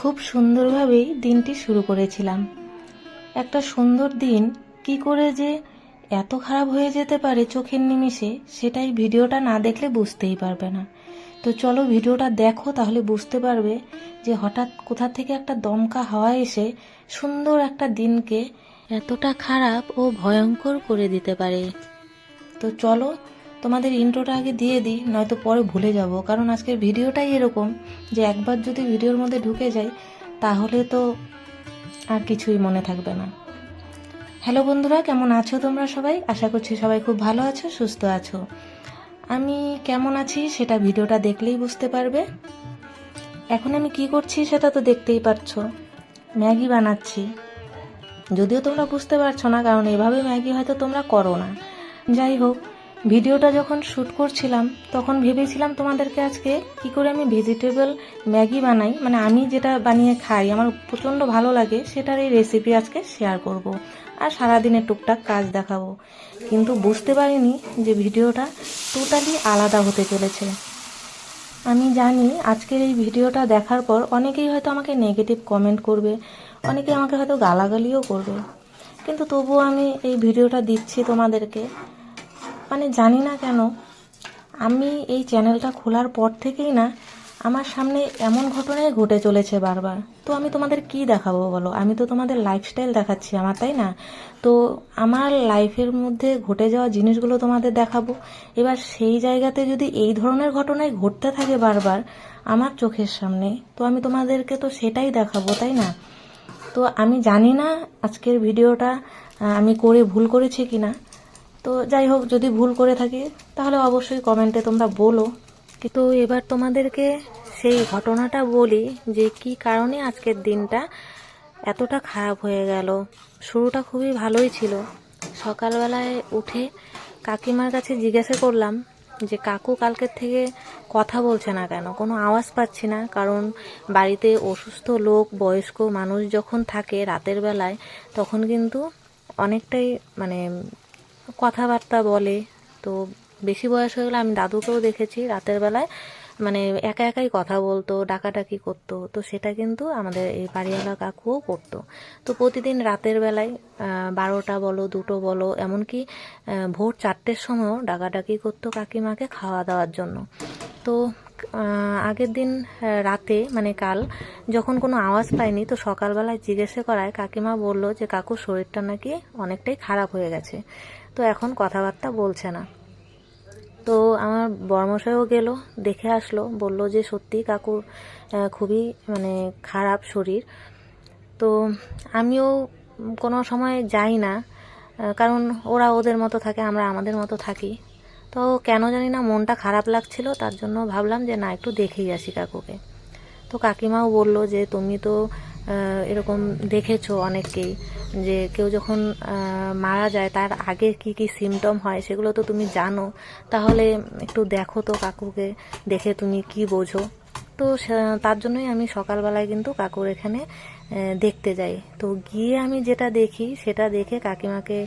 খুব সুন্দরভাবেই দিনটি শুরু করেছিলাম। একটা সুন্দর দিন কি করে যে এত খারাপ হয়ে যেতে পারে চোখের নিমিষে, সেটাই ভিডিওটা না দেখলে বুঝতেই পারবে না। তো চলো ভিডিওটা দেখো, তাহলে বুঝতে পারবে যে হঠাৎ কোথা থেকে একটা দমকা হাওয়া এসে সুন্দর একটা দিনকে এতটা খারাপ ও ভয়ঙ্কর করে দিতে পারে। তো চলো তোমাদের ইন্ট্রোটা আগে দিয়ে দিই, নয়তো পরে ভুলে যাব। কারণ আজকের ভিডিওটাই এরকম যে একবার যদি ভিডিওর মধ্যে ঢুকে যাই, তাহলে তো আর কিছুই মনে থাকবে না। হ্যালো বন্ধুরা, কেমন আছো তোমরা সবাই? আশা করছি সবাই খুব ভালো আছো, সুস্থ আছো। আমি কেমন আছি সেটা ভিডিওটা দেখলেই বুঝতে পারবে। এখন আমি কি করছি সেটা তো দেখতেই পারছ। ম্যাগি বানাচ্ছি। যদিও তোমরা বুঝতে পারছ না, কারণ এভাবে ম্যাগি হয়তো তোমরা করো না। যাই হোক ভিডিওটা যখন শ্যুট করছিলাম, তখন ভেবেছিলাম তোমাদেরকে আজকে কি করে আমি ভেজিটেবল ম্যাগি বানাই। মানে আমি যেটা বানিয়ে খাই, আমার প্রচণ্ড ভালো লাগে, সেটার এই রেসিপি আজকে শেয়ার করব। আর সারাদিনের টুকটাক কাজ দেখাবো। কিন্তু বুঝতে পারিনি যে ভিডিওটা টোটালি আলাদা হতে চলেছে। আমি জানি আজকের এই ভিডিওটা দেখার পর অনেকেই হয়তো আমাকে নেগেটিভ কমেন্ট করবে, অনেকেই আমাকে হয়তো গালাগালিও করবে। কিন্তু তবুও আমি এই ভিডিওটা দিচ্ছি তোমাদেরকে। মানে জানি না কেন, আমি এই চ্যানেলটা খোলার পর থেকেই না, আমার সামনে এমন ঘটনাই ঘটে চলেছে বারবার। তো আমি তোমাদের কি দেখাবো বলো? আমি তো তোমাদের লাইফস্টাইল দেখাচ্ছি আমার, তাই না? তো আমার লাইফের মধ্যে ঘটে যাওয়া জিনিসগুলো তোমাদের দেখাবো। এবার সেই জায়গাতে যদি এই ধরনের ঘটনাই ঘটতে থাকে বারবার আমার চোখের সামনে, তো আমি তোমাদেরকে তো সেটাই দেখাবো, তাই না? তো আমি জানি না আজকের ভিডিওটা আমি করে ভুল করেছি কি না তো যাই হোক, যদি ভুল করে থাকি, তাহলে অবশ্যই কমেন্টে তোমরা বলো। কিন্তু এবার তোমাদেরকে সেই ঘটনাটা বলি যে কি কারণে আজকের দিনটা এতটা খারাপ হয়ে গেল। শুরুটা খুবই ভালোই ছিল। সকালবেলায় উঠে কাকিমার কাছে জিজ্ঞাসা করলাম যে, কাকু কালকের থেকে কথা বলছে না কেন? কোনো আওয়াজ পাচ্ছি না। কারণ বাড়িতে অসুস্থ লোক, বয়স্ক মানুষ যখন থাকে রাতের বেলায়, তখন কিন্তু অনেকটাই মানে কথাবার্তা বলে, তো বেশি বয়স হয়ে গেলে আমি দাদুকেও দেখেছি রাতের বেলায়। মানে একা একাই কথা বলতো, ডাকাডাকি করতো। তো সেটা কিন্তু আমাদের এই বাড়িওয়ালা কাকুও করতো। তো প্রতিদিন রাতের বেলায় বারোটা বলো, দুটো বলো, এমনকি ভোর চারটের সময়ও ডাকাডাকি করতো কাকিমাকে খাওয়া দাওয়ার জন্য। তো আগের দিন রাতে মানে কাল, যখন কোনো আওয়াজ পাইনি, তো সকালবেলায় জিজ্ঞাসা করায় কাকিমা বলল যে কাকুর শরীরটা নাকি অনেকটাই খারাপ হয়ে গেছে। তো এখন কথাবার্তা বলছে না। তো আমার বর্মশাইও গেল, দেখে আসলো, বলল যে সত্যি কাকুর খুবই মানে খারাপ শরীর। তো আমিও কোনো সময় যাই না কারণ ওরা ওদের মতো থাকে, আমরা আমাদের মতো থাকি। তো কেন জানি না মনটা খারাপ লাগছিল, তার জন্য ভাবলাম যে না, একটু দেখেই আসি কাকুকে। তো কাকিমাও বলল যে, তুমি তো এরকম দেখেছ অনেককেই, যে কেউ যখন মারা যায় তার আগে কি কি সিমটম হয় সেগুলো তো তুমি জানো, তাহলে একটু দেখো তো কাকুকে, দেখে তুমি কি বোঝো। তো তার জন্যই আমি সকালবেলায় কিন্তু কাকুর এখানে দেখতে যাই। তো গিয়ে আমি যেটা দেখি, সেটা দেখে কাকিমাকে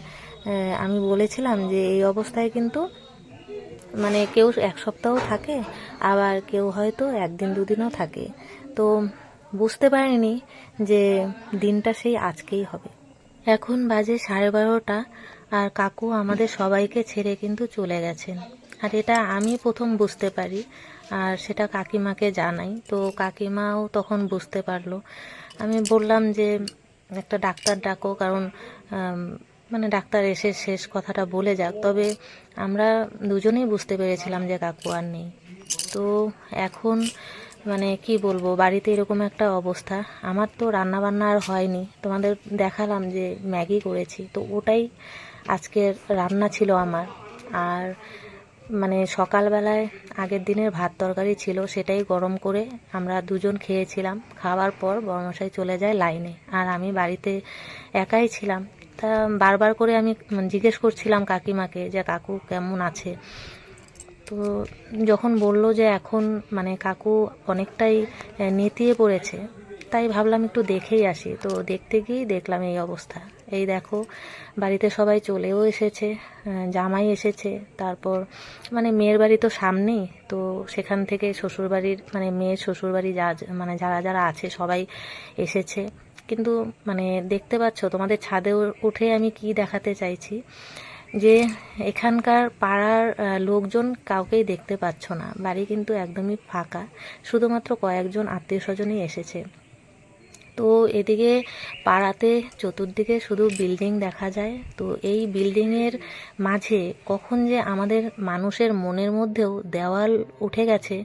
আমি বলেছিলাম যে এই অবস্থায় কিন্তু মানে কেউ এক সপ্তাহ থাকে, আবার কেউ হয়তো একদিন দুদিনও থাকে। তো বুঝতে পারিনি যে দিনটা সেই আজকেই হবে। এখন বাজে সাড়ে বারোটা আর কাকু আমাদের সবাইকে ছেড়ে কিন্তু চলে গেছেন। আর এটা আমি প্রথম বুঝতে পারি আর সেটা কাকিমাকে জানাই। তো কাকিমাও তখন বুঝতে পারল। আমি বললাম যে একটা ডাক্তার ডাকো কারণ মানে ডাক্তার এসে শেষ কথাটা বলে যাক। তবে আমরা দুজনেই বুঝতে পেরেছিলাম যে কাকু আর নেই। তো এখন মানে কি বলব, বাড়িতে এরকম একটা অবস্থা। আমার তো রান্না বান্না আর হয়নি। তোমাদের দেখালাম যে ম্যাগি করেছি। তো ওটাই আজকের রান্না ছিল আমার। আর মানে সকালবেলায় আগের দিনের ভাত তরকারি ছিল, সেটাই গরম করে আমরা দুজন খেয়েছিলাম। খাওয়ার পর বর্মশাই চলে যায় লাইনে। আর আমি বাড়িতে একাই ছিলাম। তা বারবার করে আমি জিজ্ঞেস করছিলাম কাকিমাকে যে, কাকু কেমন আছে? তো যখন বলল যে এখন মানে কাকু অনেকটাই নেতিয়ে পড়েছে, তাই ভাবলাম একটু দেখেই আসি। তো দেখতে গিয়েই দেখলাম এই অবস্থা। এই দেখো, বাড়িতে সবাই চলেও এসেছে জামাই এসেছে, তারপর মানে মেয়ের বাড়ি তো সামনেই, তো সেখান থেকে শ্বশুরবাড়ির মানে মেয়ের শ্বশুরবাড়ি যা মানে যারা যারা আছে সবাই এসেছে। কিন্তু মানে দেখতে পাচ্ছ, তোমাদের ছাদে উঠে আমি কি দেখাতে চাইছি? যে এখানকার পাড়ার লোকজন কাউকেই দেখতে পাচ্ছ না। বাড়ি কিন্তু একদমই ফাঁকা। শুধুমাত্র কয়েকজন আত্মীয় স্বজনই এসেছে। তো এদিকে পাড়াতে চতুর্দিকে শুধু বিল্ডিং দেখা যায়। তো এই বিল্ডিংয়ের মাঝে কখন যে আমাদের মানুষের মনের মধ্যেও দেওয়াল উঠে গেছে,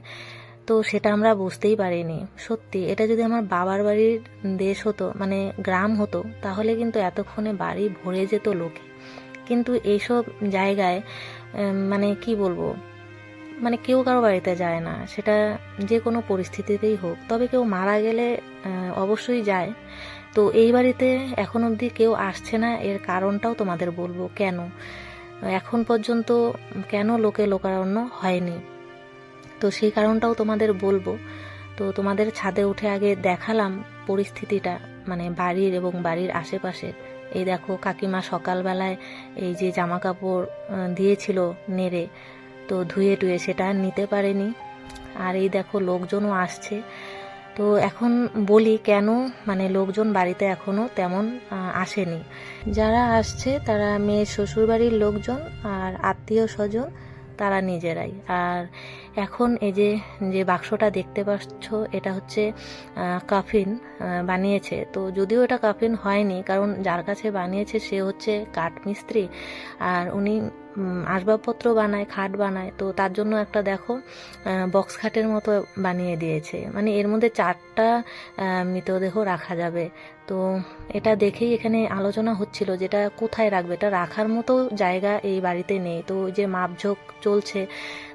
তো সেটা আমরা বুঝতেই পারিনি। সত্যি, এটা যদি আমার বাবার বাড়ির দেশ হতো মানে গ্রাম হতো, তাহলে কিন্তু এতক্ষণে বাড়ি ভরে যেত লোকে। কিন্তু এইসব জায়গায় মানে কি বলব মানে কেউ কারও বাড়িতে যায় না। সেটা যে কোনো পরিস্থিতিতেই হোক। তবে কেউ মারা গেলে অবশ্যই যায়। তো এই বাড়িতে এখন অবধি কেউ আসছে না, এর কারণটাও তোমাদের বলব কেন? এখন পর্যন্ত কেন লোকে লোকারণ্য হয়নি? তো সেই কারণটাও তোমাদের বলব। তো তোমাদের ছাদে উঠে আগে দেখালাম পরিস্থিতিটা মানে বাড়ির এবং বাড়ির আশেপাশের। এই দেখো কাকিমা সকালবেলায় এই যে জামা কাপড় দিয়েছিল নেড়ে, তো ধুয়ে টুয়ে সেটা নিতে পারেনি। আর এই দেখো লোকজনও আসছে। তো এখন বলি কেন মানে লোকজন বাড়িতে এখনও তেমন আসেনি। যারা আসছে তারা মেয়ের শ্বশুরবাড়ির লোকজন আর আত্মীয় স্বজন, তারা নিজেরাই। আর এখন এই যে যে বাক্সটা দেখতে পাচ্ছ, এটা হচ্ছে কাফিন বানিয়েছে। তো যদিও এটা কাফিন হয়নি, কারণ যার কাছে বানিয়েছে সে হচ্ছে কাঠমিস্ত্রি আর উনি আসবাবপত্র বানায়, খাট বানায়। তো তার জন্য একটা দেখো বক্স খাটের মতো বানিয়ে দিয়েছে। মানে এর মধ্যে চারটা মৃতদেহ রাখা যাবে। তো এটা দেখেই এখানে আলোচনা হচ্ছিল যেটা কোথায় রাখবে? এটা রাখার মতো জায়গা এই বাড়িতে নেই। তো যে মাপঝোঁক চলছে,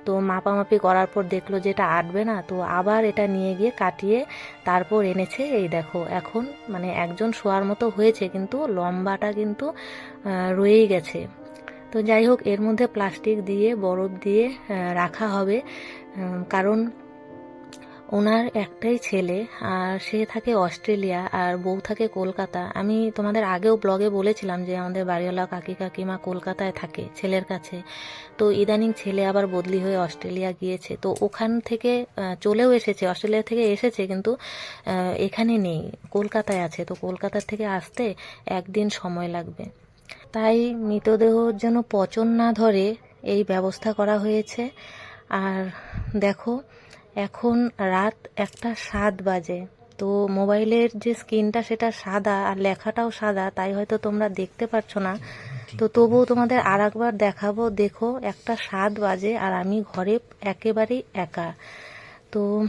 তো মাপামাপি করার পর দেখল যে এটা আটবে না, তো আবার এটা নিয়ে গিয়ে কাটিয়ে তারপর এনেছে। এই দেখো, এখন মানে একজন শোয়ার মতো হয়েছে, কিন্তু লম্বাটা কিন্তু রয়েই গেছে। তো যাই হোক, এর মধ্যে প্লাস্টিক দিয়ে, বরফ দিয়ে রাখা হবে। কারণ ওনার একটাই ছেলে, আর সে থাকে অস্ট্রেলিয়া, আর বউ থাকে কলকাতা। আমি তোমাদের আগেও ব্লগে বলেছিলাম যে আমাদের বাড়িওয়ালা কাকি কাকিমা কলকাতায় থাকে ছেলের কাছে। তো ইদানিং ছেলে আবার বদলি হয়ে অস্ট্রেলিয়া গিয়েছে। তো ওখান থেকে চলেও এসেছে, অস্ট্রেলিয়া থেকে এসেছে কিন্তু এখানে নেই, কলকাতায় আছে। তো কলকাতা থেকে আসতে একদিন সময় লাগবে। তাই মৃতদেহ যেন পচন না ধরে এই ব্যবস্থা করা হয়েছে। আর দেখো এখন রাত একটা সাত বাজে। তো মোবাইলের যে স্ক্রিনটা সেটা সাদা আর লেখাটাও সাদা তাই হয়তো তোমরা দেখতে পাচ্ছ না। তো তবুও তোমাদের আর একবার দেখাবো দেখো একটা সাত বাজে আর আমি ঘরে একেবারেই একা। তো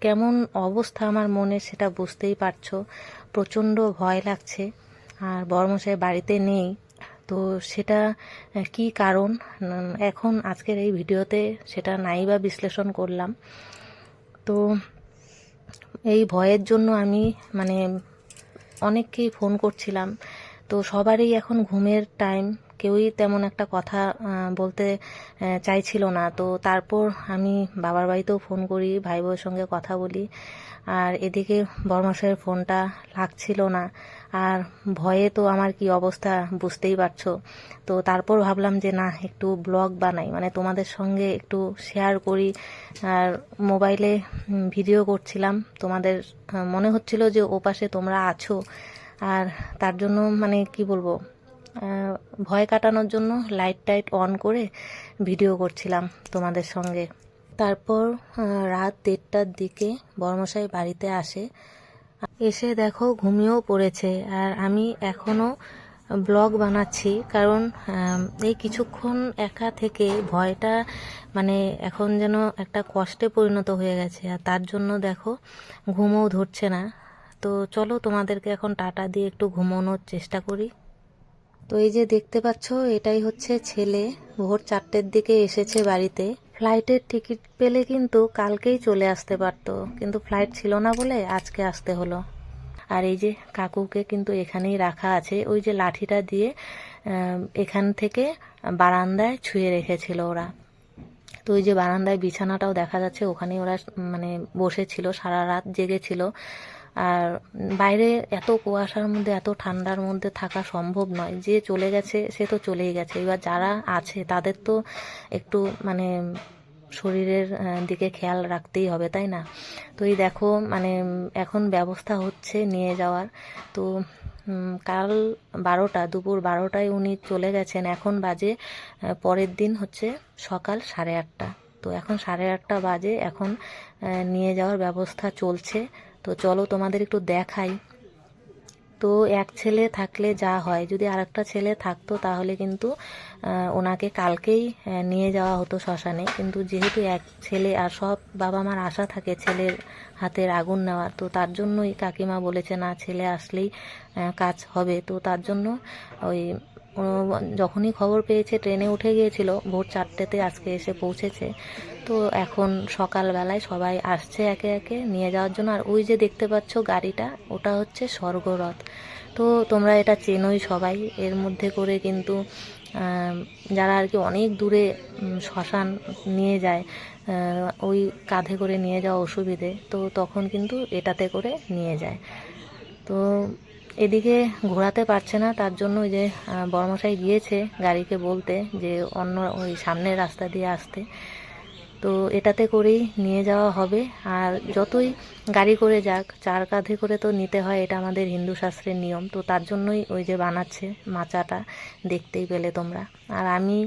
কেমন অবস্থা আমার মনে সেটা বুঝতেই পারছ। প্রচণ্ড ভয় লাগছে। আর বড়মশাই বাড়িতে নেই। তো সেটা কি কারণ? এখন আজকের এই ভিডিওতে সেটা নাই বা বিশ্লেষণ করলাম। তো এই ভয়ের জন্য আমি মানে অনেককেই ফোন করছিলাম। তো সবারই এখন ঘুমের টাইম, কেউই তেমন একটা কথা বলতে চাইছিল না। তো তারপর আমি বাবার বাড়িতেও ফোন করি ভাই বউয়ের সঙ্গে কথা বলি। আর এদিকে বর্মাশয়ের ফোনটা লাগছিল না। আর ভয়ে তো আমার কি অবস্থা বুঝতেই পারছ। তো তারপর ভাবলাম যে, না, একটু ব্লগ বানাই। মানে তোমাদের সঙ্গে একটু শেয়ার করি। আর মোবাইলে ভিডিও করছিলাম। তোমাদের মনে হচ্ছিল যে ওপাশে তোমরা আছো। আর তার জন্য মানে কি বলব ভয় কাটানোর জন্য লাইট টাইট অন করে ভিডিও করছিলাম তোমাদের সঙ্গে। তারপর রাত দেড়টার দিকে বর্মশাই বাড়িতে আসে। এসে দেখো ঘুমিয়েও পড়েছে। আর আমি এখনও ব্লগ বানাচ্ছি কারণ এই কিছুক্ষণ একা থেকে ভয়টা মানে এখন যেন একটা কষ্টে পরিণত হয়ে গেছে। আর তার জন্য দেখো ঘুমও ধরছে না। তো চলো তোমাদেরকে এখন টাটা দিয়ে একটু ঘুমানোর চেষ্টা করি। তো এই যে দেখতে পাচ্ছ, এটাই হচ্ছে ছেলে। ভোর চারটের দিকে এসেছে বাড়িতে। ফ্লাইটের টিকিট পেলে কিন্তু কালকেই চলে আসতে পারতো। কিন্তু ফ্লাইট ছিল না বলে আজকে আসতে হলো। আর এই যে কাকুকে কিন্তু এখানেই রাখা আছে, ওই যে লাঠিটা দিয়ে এখান থেকে বারান্দায় ছুঁয়ে রেখেছিল ওরা। তো ওই যে বারান্দায় বিছানাটাও দেখা যাচ্ছে, ওখানেই ওরা মানে বসেছিল, সারা রাত জেগেছিল। আর বাইরে এত কুয়াশার মধ্যে, এত ঠান্ডার মধ্যে থাকা সম্ভব নয়। যে চলে গেছে, সে তো চলেই গেছে। এবার যারা আছে, তাদের তো একটু মানে শরীরের দিকে খেয়াল রাখতেই হবে, তাই না? তো এই দেখো মানে এখন ব্যবস্থা হচ্ছে নিয়ে যাওয়ার। তো কাল বারোটা, দুপুর বারোটায় উনি চলে গেছেন। এখন বাজে পরের দিন হচ্ছে সকাল সাড়ে আটটা। তো এখন সাড়ে আটটা বাজে, এখন নিয়ে যাওয়ার ব্যবস্থা চলছে। তো চলো তোমাদের একটু দেখাই। তো এক ছেলে থাকলে যা হয়, যদি আরেকটা ছেলে থাকতো তাহলে কিন্তু ওনাকে কালকেই নিয়ে যাওয়া হতো শ্মশানে। কিন্তু যেহেতু এক ছেলে আর সব বাবা মার আশা থাকে ছেলের হাতের আগুন নেওয়ার, তো তার জন্যই কাকিমা বলেছে, না, ছেলে আসলেই কাজ হবে। তো তার জন্য ওই যখনই খবর পেয়েছে, ট্রেনে উঠে গিয়েছিল। ভোর চারটেতে আজকে এসে পৌঁছেছে। তো এখন সকালবেলায় সবাই আসছে একে একে নিয়ে যাওয়ার জন্য। আর ওই যে দেখতে পাচ্ছ গাড়িটা, ওটা হচ্ছে স্বর্গরথ। তো তোমরা এটা চেনোই সবাই। এর মধ্যে করে কিন্তু যারা আর কি অনেক দূরে শ্মশান নিয়ে যায় ওই কাঁধে করে নিয়ে যাওয়া অসুবিধে, তো তখন কিন্তু এটাতে করে নিয়ে যায়। তো এদিকে ঘোরাতে পারছে না, তার জন্য ওই যে বড়মশাই গিয়েছে গাড়িকে বলতে যে অন্য ওই সামনের রাস্তা দিয়ে আসতে। তো এটাতে করেই নিয়ে যাওয়া হবে। আর যতই গাড়ি করে যাক, চার কাঁধে করে তো নিতে হয়, এটা আমাদের হিন্দু শাস্ত্রের নিয়ম। তো তার জন্যই ওই যে বানাচ্ছে মাচাটা, দেখতেই পেলে তোমরা। আর আমি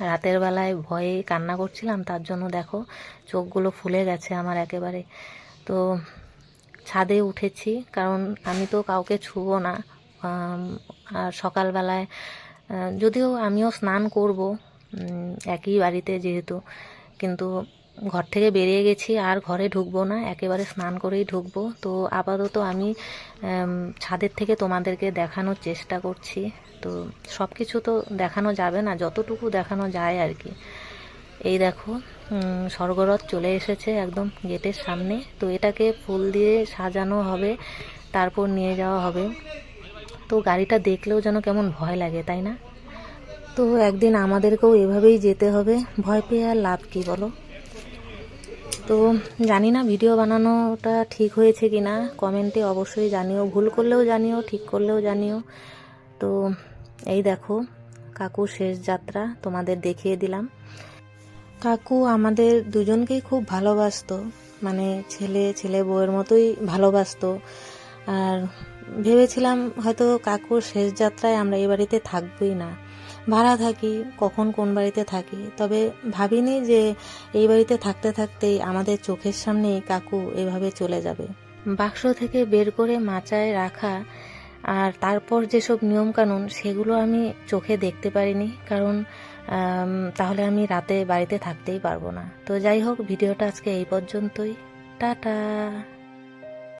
রাতের বেলায় ভয়ে কান্না করছিলাম, তার জন্য দেখো, চোখগুলো ফুলে গেছে আমার একেবারে। তো ছাদে উঠেছি, কারণ আমি তো কাউকে ছুবো না। আর সকালবেলায় যদিও আমিও স্নান করব একই বাড়িতে যেহেতু, কিন্তু ঘর থেকে বেরিয়ে গেছি, আর ঘরে ঢুকবো না, একেবারে স্নান করেই ঢুকবো। তো আপাতত আমি ছাদের থেকে তোমাদেরকে দেখানোর চেষ্টা করছি। তো সব কিছু তো দেখানো যাবে না, যতটুকু দেখানো যায় আর কি। এই দেখো স্বর্গরথ চলে এসেছে একদম গেটের সামনে। তো এটাকে ফুল দিয়ে সাজানো হবে, তারপর নিয়ে যাওয়া হবে। তো গাড়িটা দেখলেও যেন কেমন ভয় লাগে, তাই না? তো একদিন আমাদেরকেও এভাবেই যেতে হবে। ভয় পেয়ে আর লাভ কী বলো? তো জানি না ভিডিও বানানোটা ঠিক হয়েছে কি না। কমেন্টে অবশ্যই জানিও, ভুল করলেও জানিও, ঠিক করলেও জানিও। তো এই দেখো, কাকুর শেষ যাত্রা তোমাদের দেখিয়ে দিলাম। কাকু আমাদের দুজনকেই খুব ভালোবাসতো। মানে ছেলে ছেলে বউয়ের মতোই ভালোবাসতো। আর ভেবেছিলাম হয়তো কাকুর শেষ যাত্রায় আমরা এই বাড়িতে থাকবোই না। ভাড়া থাকি, কখন কোন বাড়িতে থাকি। তবে ভাবিনি যে এই বাড়িতে থাকতে থাকতেই আমাদের চোখের সামনেই কাকু এভাবে চলে যাবে। বাক্স থেকে বের করে মাচায় রাখা আর তারপর যেসব নিয়মকানুন, সেগুলো আমি চোখে দেখতে পারিনি। কারণ তাহলে আমি রাতে বাড়িতে থাকতেই পারব না। তো যাই হোক, ভিডিওটা আজকে এই পর্যন্তই। টাটা।